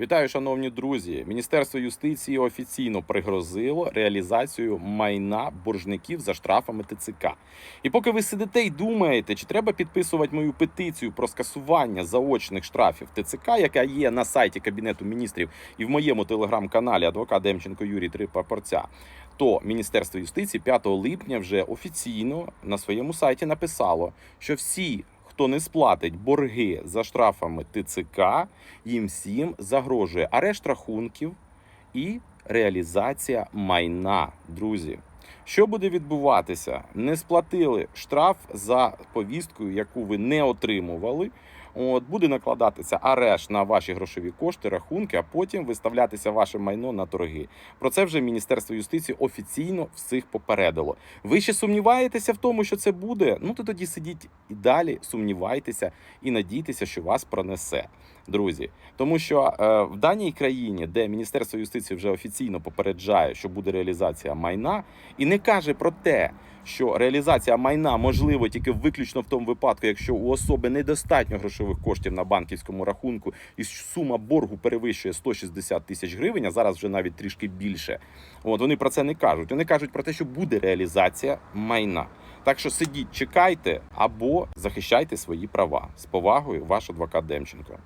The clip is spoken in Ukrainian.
Вітаю, шановні друзі. Міністерство юстиції офіційно пригрозило реалізацію майна боржників за штрафами ТЦК. І поки ви сидите і думаєте, чи треба підписувати мою петицію про скасування заочних штрафів ТЦК, яка є на сайті Кабінету міністрів і в моєму телеграм-каналі адвокат Демченко Юрій Три Папорця, то Міністерство юстиції 5 липня вже офіційно на своєму сайті написало, що всі. Хто не сплатить борги за штрафами ТЦК, їм всім загрожує арешт рахунків і реалізація майна. Друзі, що буде відбуватися? Не сплатили штраф за повісткою, яку ви не отримували. От буде накладатися арешт на ваші грошові кошти, рахунки, а потім виставлятися ваше майно на торги. Про це вже Міністерство юстиції офіційно всіх попередило. Ви ще сумніваєтеся в тому, що це буде? Ну то тоді сидіть і далі сумнівайтеся і надійтеся, що вас пронесе, друзі. Тому що е, в даній країні, де Міністерство юстиції вже офіційно попереджає, що буде реалізація майна, і не каже про те, що реалізація майна можливо тільки виключно в тому випадку, якщо у особи недостатньо грошових коштів на банківському рахунку, і сума боргу перевищує 160 тисяч гривень, а зараз вже навіть трішки більше. От вони про це не кажуть. Вони кажуть про те, що буде реалізація майна. Так що сидіть, чекайте або захищайте свої права з повагою, ваш адвокат Демченко.